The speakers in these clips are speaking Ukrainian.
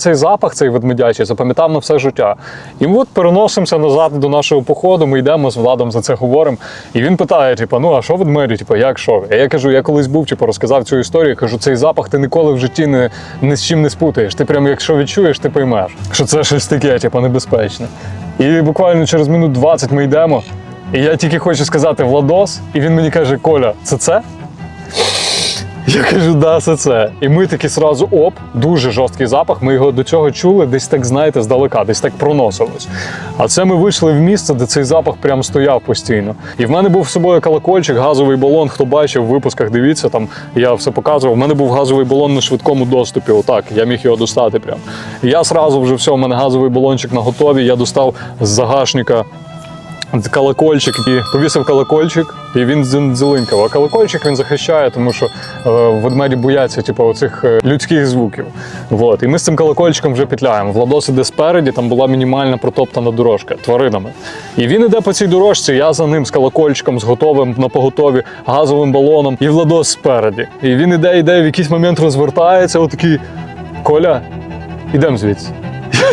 Цей запах, цей ведмедячий, запам'ятав на все життя. І от переносимося назад до нашого походу. Ми йдемо з владом за це говоримо. І він питає: типу, ну а що ведмеді? Типу, як що? А я кажу, я колись був, типу, розказав цю історію. Кажу, цей запах ти ніколи в житті не, ні з чим не спутаєш. Ти прям, якщо відчуєш, ти поймеш, що це щось таке, типу, небезпечне. І буквально через минут 20 ми йдемо. І я тільки хочу сказати Владос, і він мені каже: Коля, це це? Я кажу, да, це це. І ми такі сразу оп, дуже жорсткий запах. Ми його до цього чули, десь так, знаєте, здалека, десь так проносилось. А це ми вийшли в місце, де цей запах прям стояв постійно. І в мене був з собою колокольчик, газовий балон. Хто бачив в випусках, дивіться, там я все показував. У мене був газовий балон на швидкому доступі. Отак, я міг його достати прям. Я сразу вже все, у мене газовий балончик на готові. Я достав з загашника колокольчик і повісив колокольчик, і він дзин- А колокольчик він захищає, тому що е, ведмеді бояться типу, оцих е, людських звуків. Вот. І ми з цим колокольчиком вже петляємо. Владос іде спереді, там була мінімальна протоптана дорожка тваринами. І він іде по цій дорожці, я за ним з колокольчиком, з готовим на поготові газовим балоном, і Владос спереді. І він іде, іде, в якийсь момент розвертається, отакий Коля, ідемо звідси.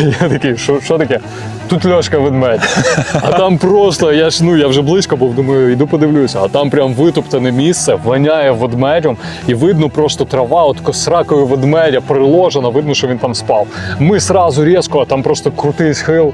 Я такий, що таке? Тут Льошка ведмедь. А там просто, я ж ну я вже близько був, думаю, йду подивлюся. А там прям витоптане місце, воняє ведмедем, і видно просто трава, от косракою ведмедя приложена, видно, що він там спав. Ми сразу різко, а там просто крутий схил.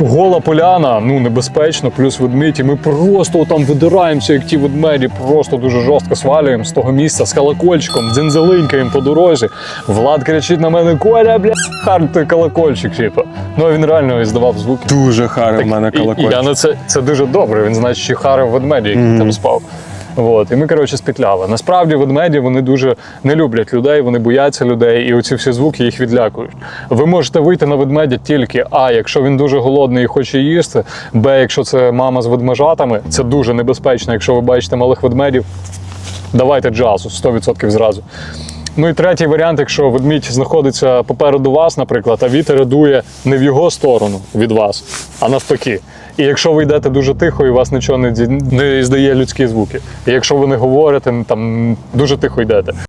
Гола поляна, ну небезпечно, плюс ведмідь, і ми просто там видираємося, як ті ведмеді, просто дуже жорстко свалюємо з того місця з колокольчиком, дзензелинькаємо по дорозі. Влад кричить на мене: Коля, бля, хар ти колокольчик, типу. Ну він реально здавав звуки. Дуже харий в мене І, і колокольчик. я на це, це дуже добре. Він значить, що харив ведмеді, який там спав. От, і ми, коротше, спітляли. Насправді ведмеді вони дуже не люблять людей, вони бояться людей, і оці всі звуки їх відлякують. Ви можете вийти на ведмедя тільки А, якщо він дуже голодний і хоче їсти, Б, якщо це мама з ведмежатами, це дуже небезпечно. Якщо ви бачите малих ведмедів, давайте джазу 100% зразу. Ну і третій варіант, якщо ведмідь знаходиться попереду вас, наприклад, а вітер дує не в його сторону від вас, а навпаки. І якщо ви йдете дуже тихо, і вас нічого не, не здає людські звуки. І якщо ви не говорите, там дуже тихо йдете.